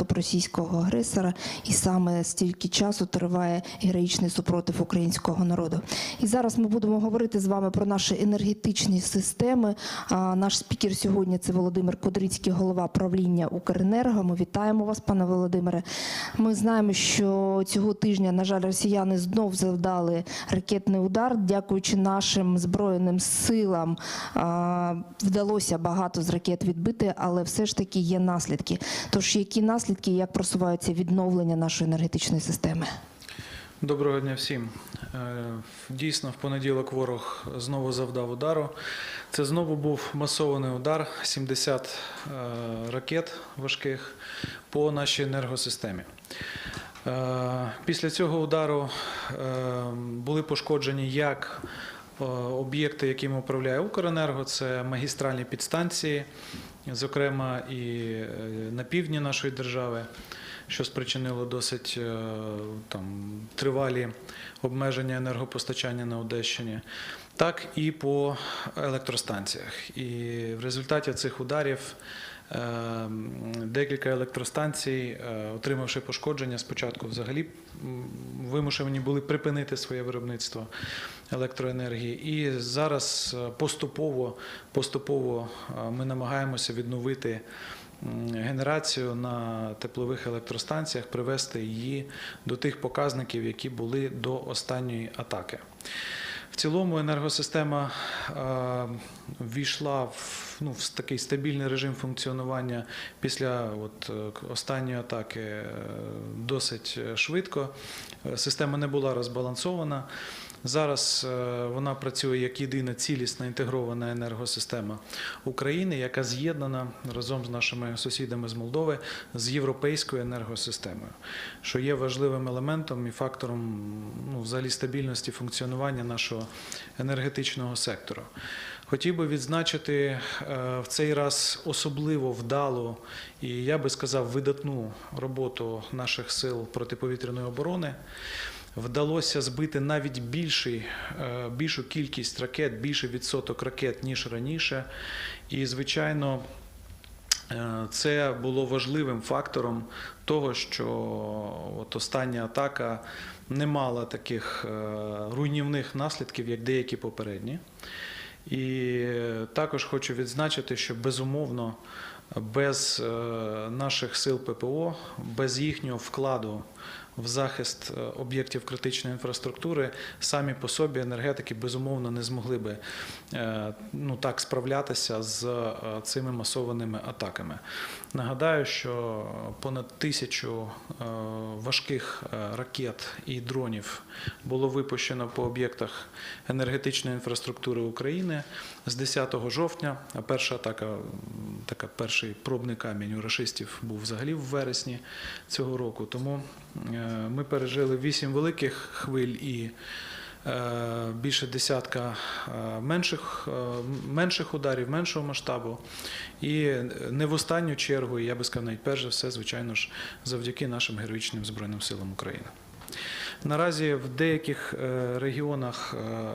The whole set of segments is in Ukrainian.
наступ російського агресора, і саме стільки часу триває героїчний супротив українського народу. І зараз ми будемо говорити з вами про наші енергетичні системи. Наш спікер сьогодні це Володимир Кудрицький, голова правління Укренерго. Ми вітаємо вас, пане Володимире. Ми знаємо, що цього тижня, на жаль, росіяни знов завдали ракетний удар. Дякуючи нашим збройним силам, вдалося багато з ракет відбити, але все ж таки є наслідки. Тож які наслідки, і як просуваються відновлення нашої енергетичної системи? Доброго дня всім. Е, Дійсно, в понеділок ворог знову завдав удару. Це знову був масований удар 70 е, ракет важких по нашій енергосистемі. Е, Після цього удару були пошкоджені як об'єкти, якими управляє Укренерго, це магістральні підстанції, зокрема і е, на півдні нашої держави що спричинило досить е, там, тривалі обмеження енергопостачання на Одещині, так і по електростанціях. І в результаті цих ударів декілька електростанцій, е, отримавши пошкодження, спочатку взагалі вимушені були припинити своє виробництво електроенергії. І зараз е, поступово, поступово е, ми намагаємося відновити генерацію на теплових електростанціях, привести її до тих показників, які були до останньої атаки. В цілому енергосистема е, ввійшла в, ну, в такий стабільний режим функціонування після от, е, останньої атаки е, досить швидко. Система не була розбалансована. Зараз е, вона працює як єдина цілісна інтегрована енергосистема України, яка з'єднана разом з нашими сусідами з Молдови з європейською енергосистемою, що є важливим елементом і фактором ну, взагалі стабільності функціонування нашого енергетичного сектору. Хотів би відзначити е, в цей раз особливо вдалу і я би сказав видатну роботу наших сил протиповітряної оборони. Вдалося збити навіть більший, е, більшу кількість ракет, більший відсоток ракет, ніж раніше. І, звичайно, е, це було важливим фактором того, що от остання атака не мала таких е, руйнівних наслідків, як деякі попередні. І також хочу відзначити, що безумовно без наших сил ППО, без їхнього вкладу в захист е, об'єктів критичної інфраструктури, самі по собі енергетики безумовно не змогли би е, ну, так справлятися з е, цими масованими атаками. Нагадаю, що понад тисячу важких ракет і дронів було випущено по об'єктах енергетичної інфраструктури України з 10 жовтня. А перша атака, така перший пробний камінь у рашистів був взагалі в вересні цього року. Тому ми пережили вісім великих хвиль і е, більше десятка е, менших, е, менших ударів, меншого масштабу. І не в останню чергу, я би сказав, навіть перш за все, звичайно ж, завдяки нашим героїчним Збройним силам України. Наразі в деяких е, регіонах, е,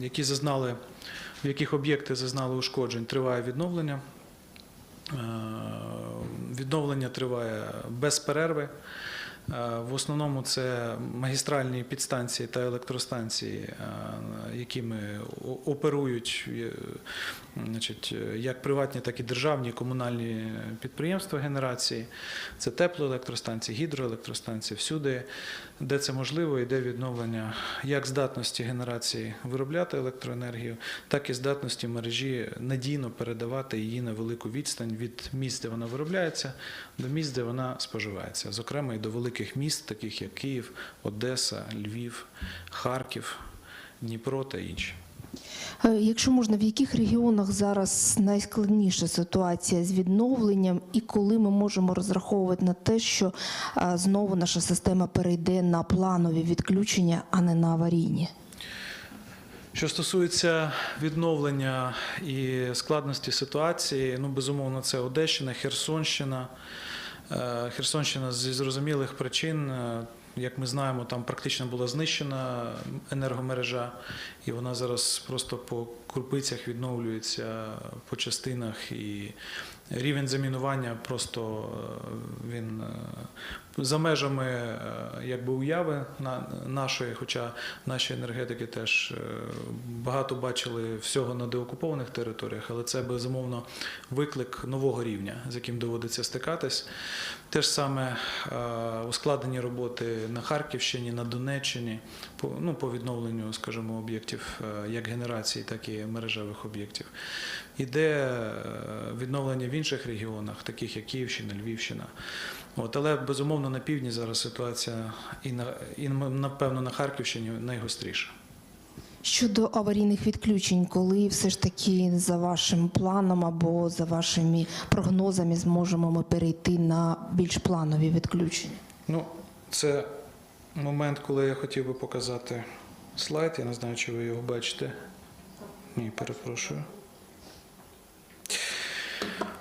які зазнали, в яких об'єкти зазнали ушкоджень, триває відновлення. Відновлення триває без перерви. Е, В основному це магістральні підстанції та електростанції, е, якими оперують е, значить, як приватні, так і державні комунальні підприємства генерації. Це теплоелектростанції, гідроелектростанції. Всюди, де це можливо, йде відновлення як здатності генерації виробляти електроенергію, так і здатності мережі надійно передавати її на велику відстань від місць, де вона виробляється, до місць, де вона споживається, зокрема і до великих міст, таких як Київ, Одеса, Львів, Харків, Дніпро та інші. Е, Якщо можна, в яких регіонах зараз найскладніша ситуація з відновленням, і коли ми можемо розраховувати на те, що е, знову наша система перейде на планові відключення, а не на аварійні? Що стосується відновлення і складності ситуації, ну безумовно, це Одещина, Херсонщина. Е, Херсонщина зі зрозумілих причин, як ми знаємо, там практично була знищена енергомережа, і вона зараз просто по крупицях відновлюється по частинах і рівень замінування просто е, він е, за межами е, якби уяви нашої, хоча наші енергетики теж е, багато бачили всього на деокупованих територіях, але це безумовно виклик нового рівня, з яким доводиться стикатись. Те ж саме е, ускладнені роботи на Харківщині, на Донеччині по, ну, по відновленню, скажімо, об'єктів як генерації, так і мережевих об'єктів. Іде відновлення в інших регіонах, таких як Київщина, Львівщина. От, але безумовно на півдні зараз ситуація і, на, і напевно на Харківщині найгостріша. Щодо аварійних відключень, коли все ж таки за вашим планом або за вашими прогнозами зможемо ми перейти на більш планові відключення? Ну, це момент, коли я хотів би показати слайд. Я не знаю, чи ви його бачите. Ні, перепрошую.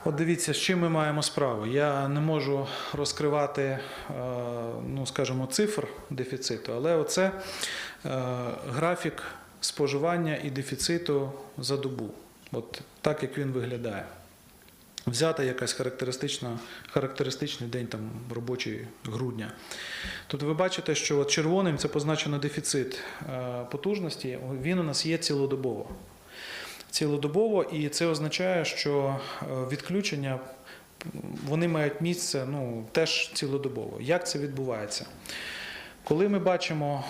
От дивіться, з чим ми маємо справу. Я не можу розкривати, е, ну скажімо, цифр дефіциту, але оце е, графік споживання і дефіциту за добу. От так як він виглядає. Взята якась характеристична, характеристичний день там робочий грудня. Тут ви бачите, що от червоним це позначено дефіцит е, потужності. Він у нас є цілодобово. Цілодобово, і це означає, що е, відключення вони мають місце ну, теж цілодобово. Як це відбувається? Коли ми бачимо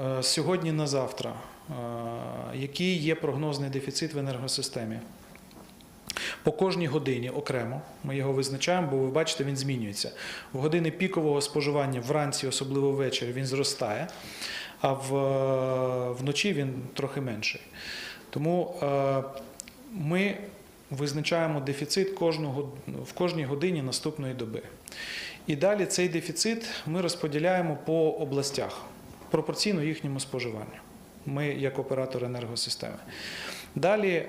е, сьогодні на завтра, е, який є прогнозний дефіцит в енергосистемі, по кожній годині окремо ми його визначаємо, бо ви бачите, він змінюється. В години пікового споживання вранці, особливо ввечері, він зростає, а вночі він трохи менший. Тому е, ми визначаємо дефіцит кожного, в кожній годині наступної доби. І далі цей дефіцит ми розподіляємо по областях пропорційно їхньому споживанню. Ми як оператор енергосистеми. Далі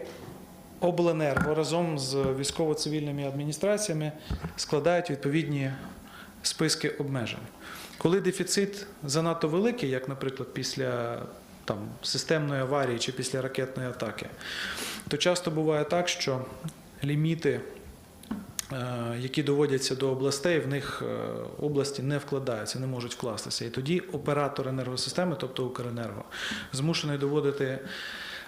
обленерго разом з військово-цивільними адміністраціями складають відповідні списки обмежень. Коли дефіцит занадто великий, як, наприклад, після там, системної аварії чи після ракетної атаки, то часто буває так, що ліміти, е, які доводяться до областей, в них е, області не вкладаються, не можуть вкластися. І тоді оператор енергосистеми, тобто Укренерго, змушений доводити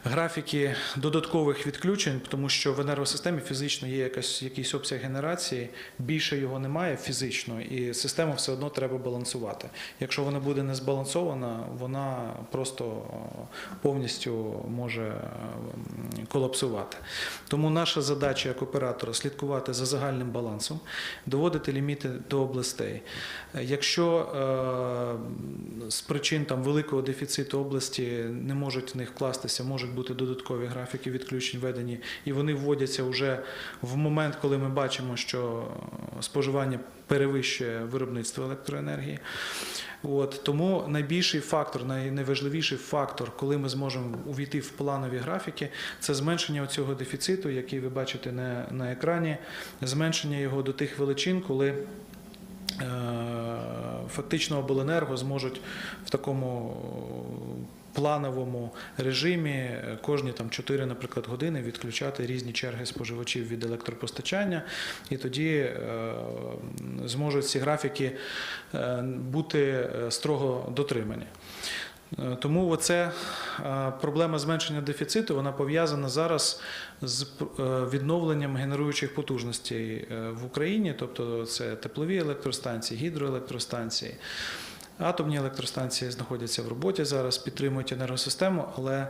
графіки додаткових відключень, тому що в енергосистемі фізично є якась, якийсь обсяг генерації, більше його немає фізично, і систему все одно треба балансувати. Якщо вона буде не збалансована, вона просто е, повністю може е, колапсувати. Тому наша задача як оператора слідкувати за загальним балансом, доводити ліміти до областей. Якщо е, з причин там великого дефіциту області не можуть в них вкластися, можуть бути додаткові графіки відключень введені, і вони вводяться вже в момент, коли ми бачимо, що споживання перевищує виробництво електроенергії. От, тому найбільший фактор, най- найважливіший фактор, коли ми зможемо увійти в планові графіки, це зменшення цього дефіциту, який ви бачите на, на екрані, зменшення його до тих величин, коли е, фактично обленерго зможуть в такому плановому режимі е, кожні там 4, наприклад, години відключати різні черги споживачів від електропостачання, і тоді е, зможуть ці графіки е, бути строго дотримані. Тому оце проблема зменшення дефіциту вона пов'язана зараз з відновленням генеруючих потужностей в Україні, тобто це теплові електростанції, гідроелектростанції. Атомні електростанції знаходяться в роботі зараз, підтримують енергосистему, але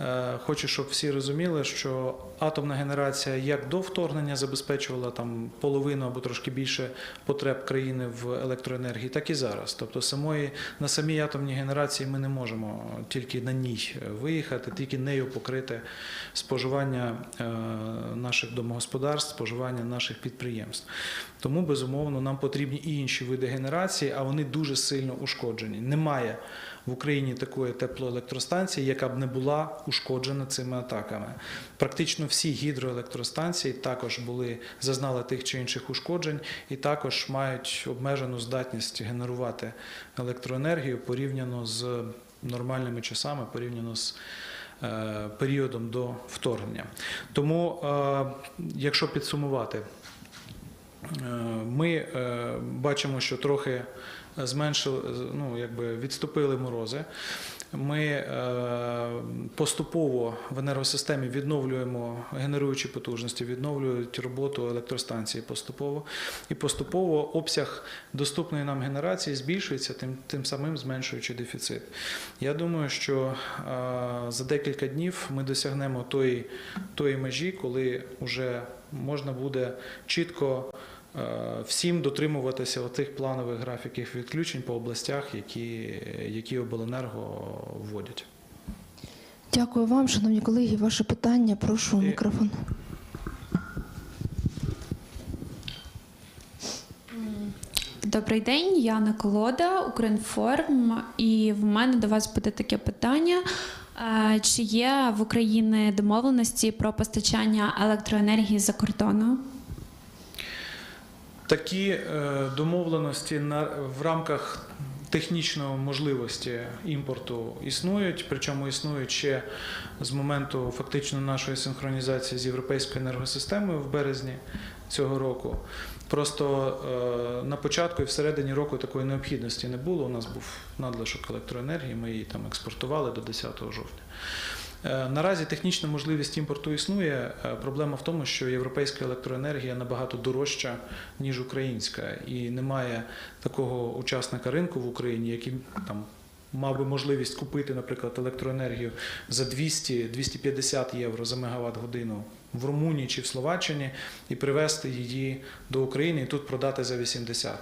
е, хочу, щоб всі розуміли, що атомна генерація як до вторгнення забезпечувала там половину або трошки більше потреб країни в електроенергії, так і зараз. Тобто самої на самій атомній генерації ми не можемо тільки на ній виїхати, тільки нею покрити споживання е, наших домогосподарств, споживання наших підприємств. Тому безумовно нам потрібні і інші види генерації, а вони дуже сильно ушкоджені. Немає в Україні такої теплоелектростанції, яка б не була ушкоджена цими атаками. Практично всі гідроелектростанції також були зазнали тих чи інших ушкоджень і також мають обмежену здатність генерувати електроенергію порівняно з нормальними часами, порівняно з е, періодом до вторгнення. Тому, е, якщо підсумувати, Ми е, бачимо, що трохи зменшили, ну, якби відступили морози. Ми е, поступово в енергосистемі відновлюємо генеруючі потужності, відновлюють роботу електростанції поступово. І поступово обсяг доступної нам генерації збільшується, тим, тим самим зменшуючи дефіцит. Я думаю, що е, за декілька днів ми досягнемо тої, тої межі, коли вже можна буде чітко е, всім дотримуватися тих планових графіків відключень по областях, які, які обленерго вводять. Дякую вам, шановні колеги. Ваше питання. Прошу І- мікрофон. Добрий день, Яна Колода, Укрінформ. І в мене до вас буде таке питання. Е, Чи є в Україні домовленості про постачання електроенергії за кордону? Такі е, домовленості в рамках технічної можливості імпорту існують, причому існують ще з моменту фактично нашої синхронізації з європейською енергосистемою в березні цього року. Просто е, на початку і всередині року такої необхідності не було. У нас був надлишок електроенергії, ми її там експортували до 10 жовтня. Е, Наразі технічна можливість імпорту існує. Е, Проблема в тому, що європейська електроенергія набагато дорожча, ніж українська, і немає такого учасника ринку в Україні, який там. Мав би можливість купити, наприклад, електроенергію за 200-250 євро за мегаватт годину в Румунії чи в Словаччині і привезти її до України і тут продати за 80.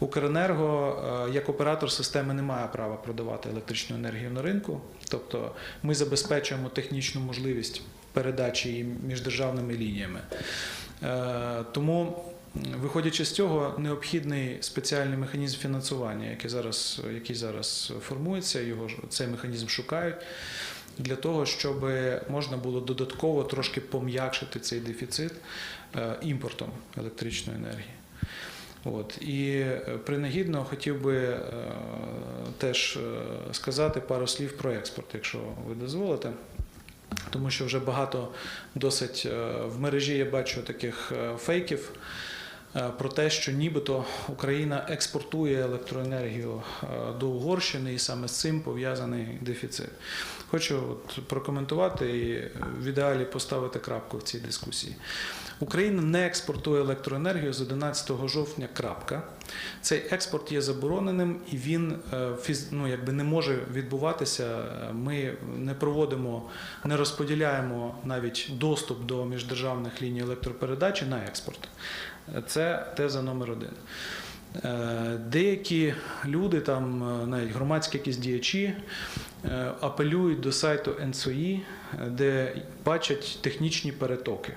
Укренерго е, як оператор системи не має права продавати електричну енергію на ринку, тобто ми забезпечуємо технічну можливість передачі її між державними лініями. Е, Тому, виходячи з цього, необхідний спеціальний механізм фінансування, який зараз, який зараз формується, його цей механізм шукають. Для того, щоб можна було додатково трошки пом'якшити цей дефіцит е, імпортом електричної енергії. От. І е, принагідно хотів би е, теж е, сказати пару слів про експорт, якщо ви дозволите. Тому що вже багато досить в мережі я бачу таких фейків про те, що нібито Україна експортує електроенергію е, до Угорщини, і саме з цим пов'язаний дефіцит. Хочу от прокоментувати і е, в ідеалі поставити крапку в цій дискусії. Україна не експортує електроенергію з 11 жовтня. Крапка. Цей експорт є забороненим і він е, ну, якби не може відбуватися. Ми не проводимо, не розподіляємо навіть доступ до міждержавних ліній електропередачі на експорт. Це теза номер один. Е, Деякі люди, там е, навіть громадські якісь діячі, е, апелюють до сайту НСОІ, де бачать технічні перетоки.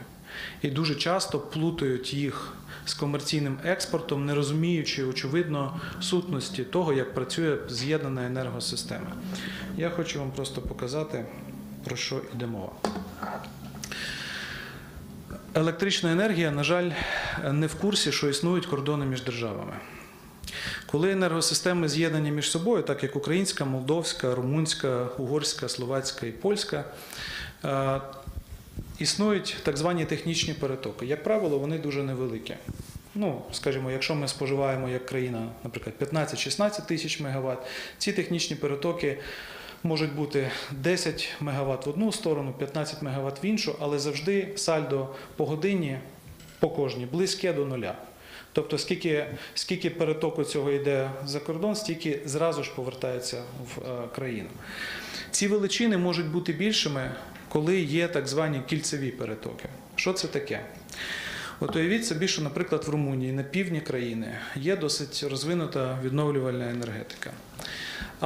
І дуже часто плутають їх з комерційним експортом, не розуміючи, очевидно, сутності того, як працює з'єднана енергосистема. Я хочу вам просто показати, про що йде мова. Електрична енергія, на жаль, не в курсі, що існують кордони між державами. Коли енергосистеми з'єднані між собою, так як українська, молдовська, румунська, угорська, словацька і польська, е, існують так звані технічні перетоки. Як правило, вони дуже невеликі. Ну, скажімо, якщо ми споживаємо як країна, наприклад, 15-16 тисяч мегаватт, ці технічні перетоки можуть бути 10 мегаватт в одну сторону, 15 мегаватт в іншу, але завжди сальдо по годині по кожній близьке до нуля. Тобто, скільки, скільки перетоку цього йде за кордон, стільки зразу ж повертається в е, країну. Ці величини можуть бути більшими, коли є так звані кільцеві перетоки. Що це таке? От уявіть собі, що, наприклад, в Румунії на півдні країни є досить розвинута відновлювальна енергетика.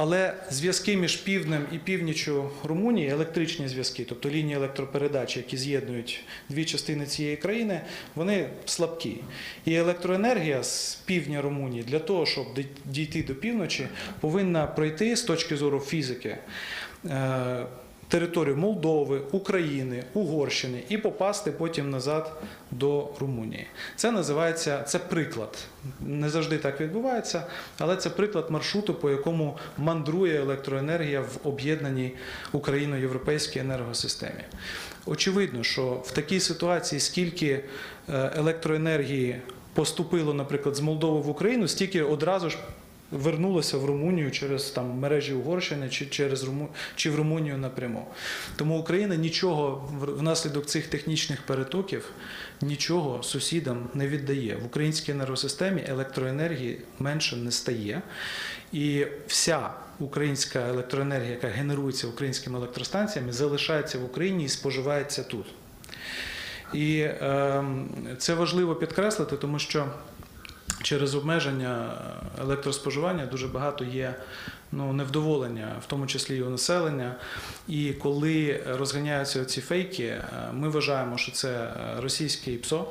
Але зв'язки між півднем і північю Румунії, електричні зв'язки, тобто лінії електропередачі, які з'єднують дві частини цієї країни, вони слабкі. І електроенергія з півдня Румунії для того, щоб дійти до півночі, повинна пройти з точки зору фізики. Територію Молдови, України, Угорщини і попасти потім назад до Румунії. Це називається це приклад. Не завжди так відбувається, але це приклад маршруту, по якому мандрує електроенергія в об'єднаній україно-європейській енергосистемі. Очевидно, що в такій ситуації, скільки е, електроенергії поступило, наприклад, з Молдови в Україну, стільки одразу ж вернулося в Румунію через там мережі Угорщини чи через Руму... чи в Румунію напряму. Тому Україна нічого внаслідок цих технічних перетоків нічого сусідам не віддає. В українській енергосистемі електроенергії менше не стає. І вся українська електроенергія, яка генерується українськими електростанціями, залишається в Україні і споживається тут. І е, це важливо підкреслити, тому що через обмеження електроспоживання дуже багато є ну, невдоволення, в тому числі і у населення. І коли розганяються ці фейки, е, ми вважаємо, що це е, російське ІПСО.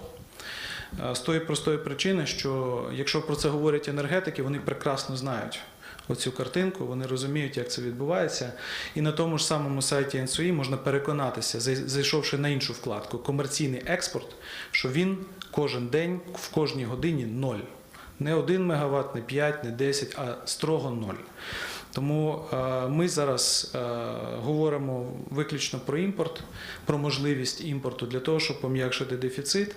Е, З тої простої причини, що якщо про це говорять енергетики, вони прекрасно знають оцю картинку, вони розуміють, як це відбувається. І на тому ж самому сайті NSOE можна переконатися, зайшовши на іншу вкладку комерційний експорт, що він кожен день в кожній годині ноль. Не 1 мегаватт, не 5, не 10, а строго ноль. Тому е, ми зараз е, говоримо виключно про імпорт, про можливість імпорту для того, щоб пом'якшити дефіцит.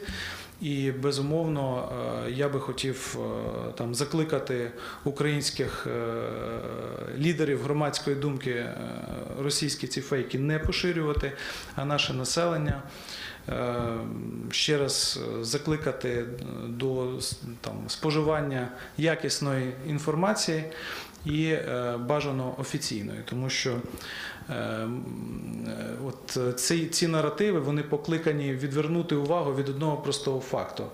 І безумовно, е, я би хотів там закликати українських лідерів громадської думки російські ці фейки не поширювати, а наше населення. Е, Ще раз е, закликати до там, споживання якісної інформації і е, бажано офіційної, тому що е, м, е, от е, ці, ці наративи вони покликані відвернути увагу від одного простого факту.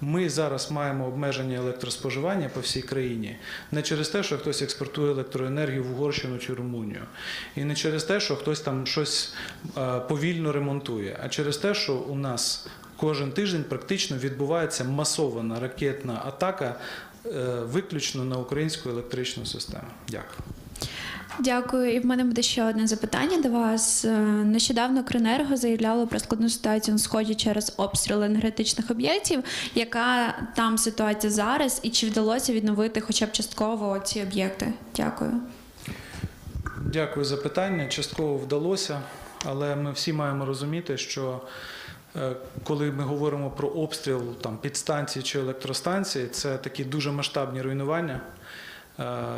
Ми зараз маємо обмеження електроспоживання по всій країні не через те, що хтось експортує електроенергію в Угорщину чи Румунію, і не через те, що хтось там щось е, повільно ремонтує, а через те, що у нас кожен тиждень практично відбувається масована ракетна атака е, виключно на українську електричну систему. Дякую. Дякую. І в мене буде ще одне запитання до вас. Е, Нещодавно Кренерго заявляло про складну ситуацію на сході через обстріл енергетичних об'єктів. Яка там ситуація зараз, і чи вдалося відновити хоча б частково ці об'єкти? Дякую. Дякую за питання. Частково вдалося, але ми всі маємо розуміти, що е, коли ми говоримо про обстріл там, підстанції чи електростанції, це такі дуже масштабні руйнування,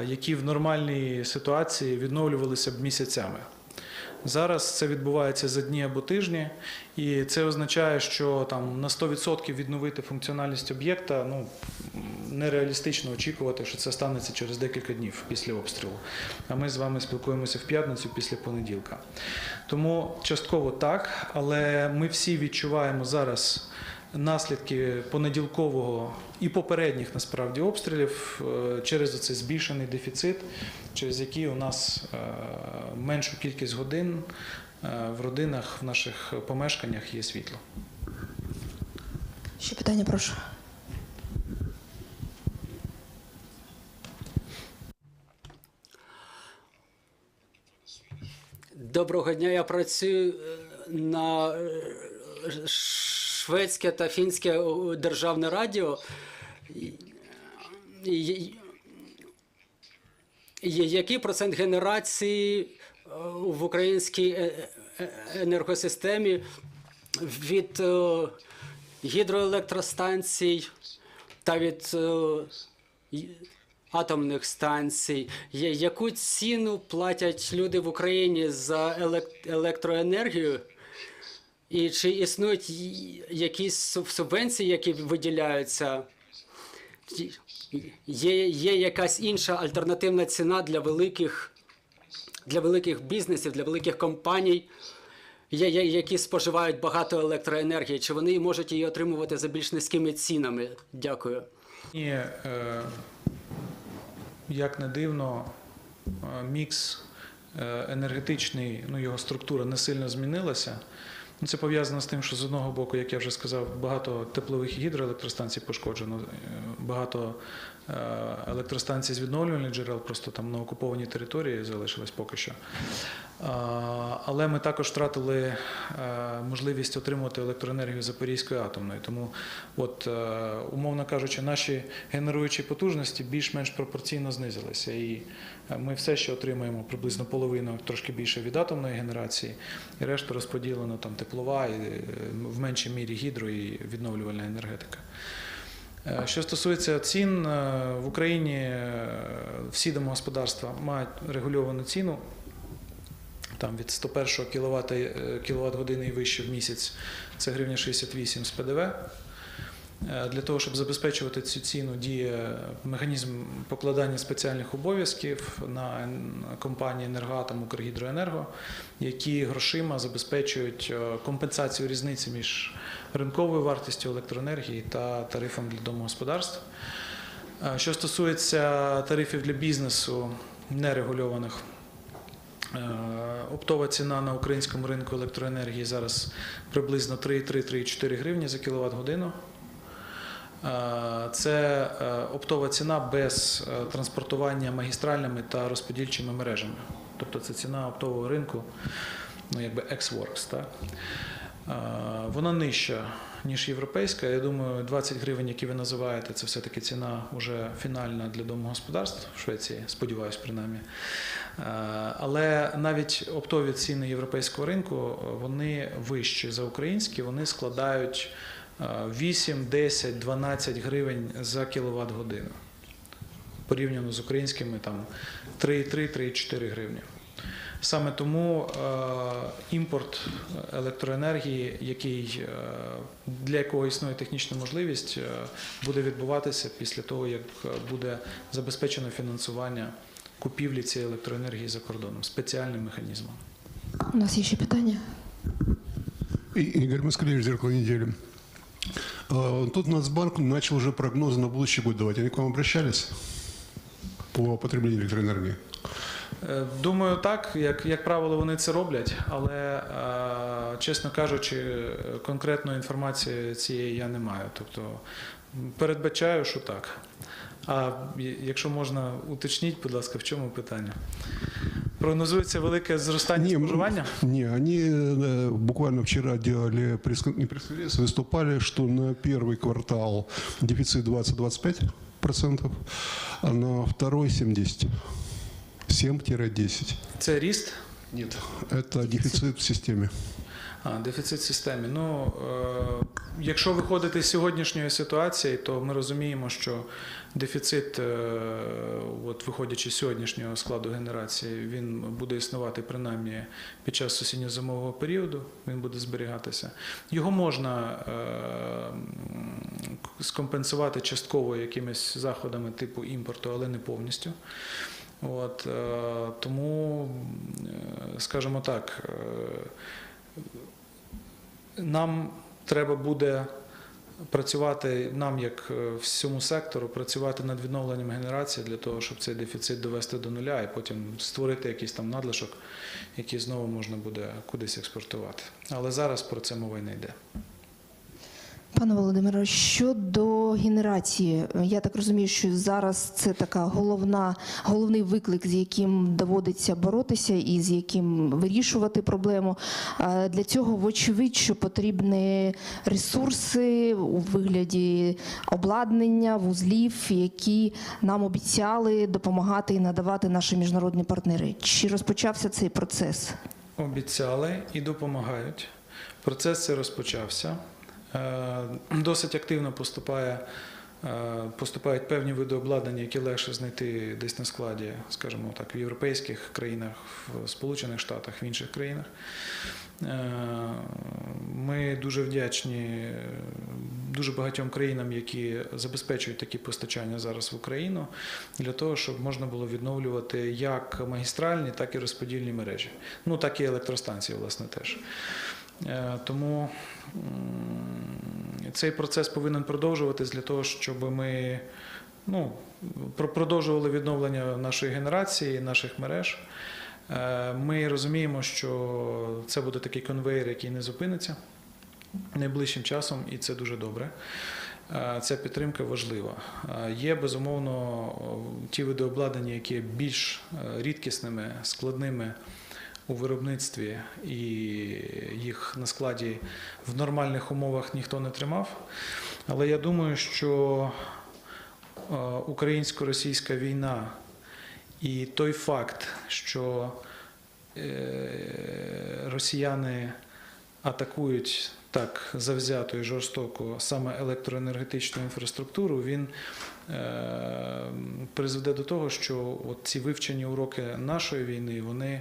які в нормальній ситуації відновлювалися б місяцями. Зараз це відбувається за дні або тижні, і це означає, що там на 100% відновити функціональність об'єкта ну, нереалістично очікувати, що це станеться через декілька днів після обстрілу. А ми з вами спілкуємося в п'ятницю після понеділка. Тому частково так, але ми всі відчуваємо зараз наслідки понеділкового і попередніх насправді обстрілів е, через цей збільшений дефіцит, через який у нас е, меншу кількість годин е, в родинах, в наших помешканнях є світло. Ще питання, прошу. Доброго дня. Я працюю на шведське та фінське е, державне радіо. Який процент генерації е, в українській е, енергосистемі від гідроелектростанцій та від атомних станцій. Яку ціну платять люди в Україні за елек- електроенергію? І чи існують якісь субвенції, які виділяються? Є, є якась інша альтернативна ціна для великих, для великих бізнесів, для великих компаній, які споживають багато електроенергії? Чи вони можуть її отримувати за більш низькими цінами? Дякую. І, е, як не дивно, е, мікс е, енергетичний, ну його структура не сильно змінилася. Ну, Це пов'язано з тим, що з одного боку, як я вже сказав, багато теплових гідроелектростанцій пошкоджено, е, багато електростанцій з відновлювальних джерел просто там на окупованій території залишилось поки що. Але ми також втратили е, можливість отримувати електроенергію Запорізької атомної. Тому, от, е, умовно кажучи, наші генеруючі потужності більш-менш пропорційно знизилися. І е, ми все ще отримуємо приблизно половину, трошки більше від атомної генерації, і решту розподілено там теплова, і е, в меншій мірі гідро і відновлювальна енергетика. Е, Що стосується цін, е, в Україні е, всі домогосподарства мають регульовану ціну. Там від 101 кВт, кВт години і вище в місяць це гривня 68 з ПДВ. Е, Для того, щоб забезпечувати цю ціну, діє механізм покладання спеціальних обов'язків на компанії «Енергоатом», «Укргідроенерго», які грошима забезпечують е, компенсацію різниці між ринковою вартістю електроенергії та тарифом для домогосподарств. Е, Що стосується тарифів для бізнесу нерегульованих, Оптова ціна на українському ринку електроенергії зараз приблизно 3,3-3,4 гривні за кіловат годину. Е, Це е, оптова ціна без е, транспортування магістральними та розподільчими мережами. Тобто це ціна оптового ринку, ну якби ex-works. Так? Вона нижча, ніж європейська. Я думаю, 20 гривень, які ви називаєте, це все-таки ціна вже фінальна для домогосподарств в Швеції, сподіваюсь, принаймні. Але навіть оптові ціни європейського ринку вони вищі за українські, вони складають 8, 10, 12 гривень за кіловат годину. Порівняно з українськими там 3,3-3,4 гривні. Саме тому е, імпорт електроенергії, який, е, для якого існує технічна можливість, е, буде відбуватися після того, як буде забезпечено фінансування купівлі цієї електроенергії за кордоном спеціальним механізмом. У нас є ще питання. Игорь Москалевич, «Зеркало недели». А, Тут Нацбанк начал уже прогнозы на будущий год давать. Они к вам обращались по потреблению электроэнергии? Е, Думаю, так, як, як правило, вони це роблять, але, е, чесно кажучи, е, конкретної інформації цієї я не маю. Тобто м, передбачаю, що так. А і- якщо можна уточніть, будь ласка, в чому питання? Прогнозується велике зростання Ні, м- споживання? Не, они э, буквально вчера делали пресс не пресс выступали, что на первый квартал дефицит 20-25%, а на второй 70. 7-10. Це ріст, Нет, это дефицит в системе. а, дефіцит в системі. Ну, е, якщо виходити з сьогоднішньої ситуації, то ми розуміємо, що дефіцит, е, от виходячи з сьогоднішнього складу генерації, він буде існувати принаймні під час осінньо-зимового періоду, він буде зберігатися. Його можна е, скомпенсувати частково якимись заходами типу імпорту, але не повністю. От, е, тому, е, скажімо так, е, нам треба буде працювати, нам, як е, всьому сектору, працювати над відновленням генерації для того, щоб цей дефіцит довести до нуля і потім створити якийсь там надлишок, який знову можна буде кудись експортувати. Але зараз про це мова й не йде. Пане Володимире, щодо генерації, я так розумію, що зараз це така головна, головний виклик, з яким доводиться боротися і з яким вирішувати проблему. Для цього, вочевидь, що потрібні ресурси у вигляді обладнання, вузлів, які нам обіцяли допомагати і надавати наші міжнародні партнери. Чи розпочався цей процес? Обіцяли і допомагають. Процес цей розпочався. Е, Досить активно поступає, е, поступають певні види обладнання, які легше знайти десь на складі, скажімо так, в європейських країнах, в Сполучених Штатах, в інших країнах. Е, Ми дуже вдячні дуже багатьом країнам, які забезпечують такі постачання зараз в Україну, для того, щоб можна було відновлювати як магістральні, так і розподільні мережі. Ну так і електростанції, власне, теж. Е, Тому цей процес повинен продовжуватись для того, щоб ми ну, продовжували відновлення нашої генерації, наших мереж. Е, Ми розуміємо, що це буде такий конвейер, який не зупиниться найближчим часом, і це дуже добре. Е, Ця підтримка важлива. Є безумовно ті види обладнання, які є більш рідкісними, складними у виробництві, і їх на складі в нормальних умовах ніхто не тримав. Але я думаю, що е, українсько-російська війна і той факт, що е, росіяни атакують так завзято і жорстоко саме електроенергетичну інфраструктуру, він е, призведе до того, що от ці вивчені уроки нашої війни вони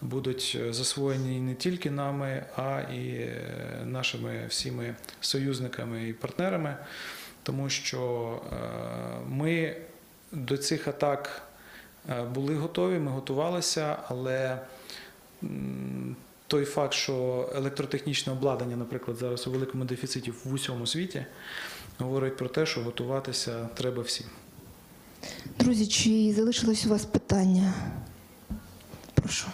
будуть засвоєні не тільки нами, а і е, нашими всіми союзниками і партнерами, тому що е, ми до цих атак е, були готові, ми готувалися, але той факт, що електротехнічне обладнання, наприклад, зараз у великому дефіциті в усьому світі, говорить про те, що готуватися треба всім. Друзі, чи залишилось у вас питання? Прошу.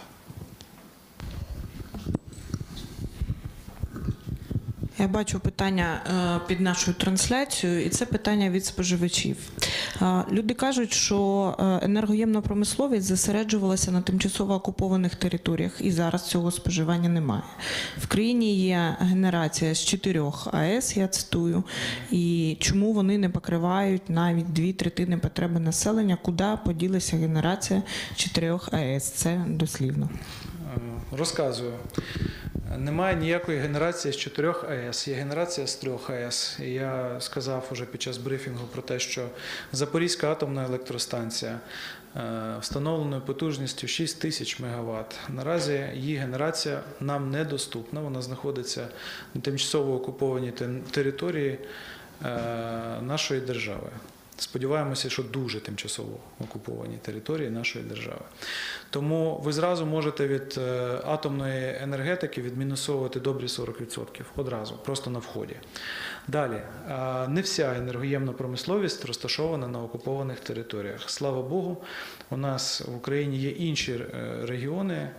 Я бачу питання е, під нашою трансляцією, і це питання від споживачів. Е, Люди кажуть, що е, енергоємна промисловість зосереджувалася на тимчасово окупованих територіях, і зараз цього споживання немає. В країні є генерація з чотирьох АЕС, я цитую, і чому вони не покривають навіть дві третини потреби населення, куди поділася генерація чотирьох АЕС? Це дослівно. Розказую. Немає ніякої генерації з чотирьох АЕС, є генерація з трьох АЕС. Я сказав уже під час брифінгу про те, що Запорізька атомна електростанція е, встановленою потужністю 6 тисяч МВт. Наразі її генерація нам недоступна. Вона знаходиться на тимчасово окупованій території е, нашої держави. Сподіваємося, що дуже тимчасово окуповані території нашої держави. Тому ви зразу можете від е, атомної енергетики відмінусовувати добрі 40% одразу, просто на вході. Далі, е, не вся енергоємна промисловість розташована на окупованих територіях. Слава Богу, у нас в Україні є інші е, регіони,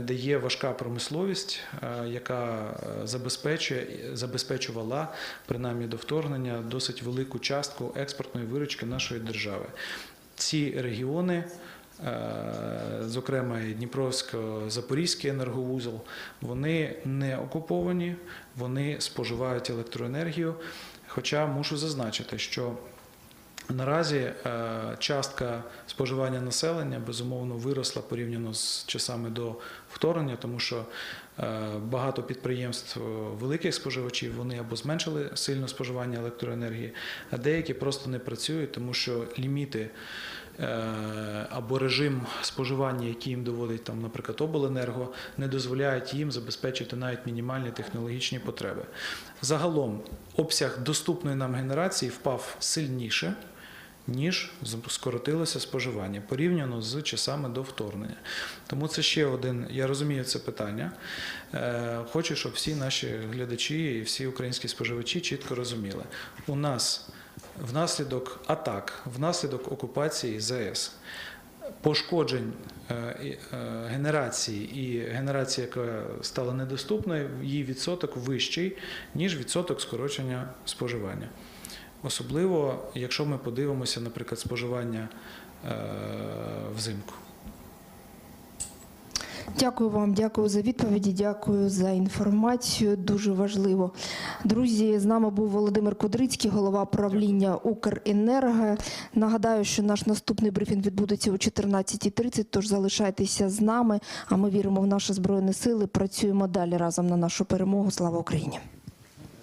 де є важка промисловість, е, яка е, забезпечує, забезпечувала принаймні до вторгнення досить велику частку експортної виручки нашої держави. Ці регіони. Е, Зокрема, Дніпровсько-Запорізький енерговузол, вони не окуповані, вони споживають електроенергію. Хоча мушу зазначити, що Наразі е, частка споживання населення безумовно виросла порівняно з часами до вторгнення, тому що е, багато підприємств е, великих споживачів вони або зменшили сильно споживання електроенергії, а деякі просто не працюють, тому що ліміти або режим споживання, який їм доводить там, наприклад, обленерго, не дозволяють їм забезпечити навіть мінімальні технологічні потреби. Загалом обсяг доступної нам генерації впав сильніше ніж скоротилося споживання порівняно з часами до вторгнення. Тому це ще один, я розумію це питання. Е, Хочу, щоб всі наші глядачі і всі українські споживачі чітко розуміли. У нас внаслідок атак, внаслідок окупації ЗАЕС. Пошкоджень е, е, генерації і генерація, яка стала недоступною, її відсоток вищий, ніж відсоток скорочення споживання. Особливо, якщо ми подивимося, наприклад, споживання е, взимку. Дякую вам, дякую за відповіді, дякую за інформацію. Дуже важливо. Друзі, з нами був Володимир Кудрицький, голова правління Укренерго. Нагадаю, що наш наступний брифінг відбудеться о 14.30, тож залишайтеся з нами. А ми віримо в наші збройні сили. Працюємо далі разом на нашу перемогу. Слава Україні!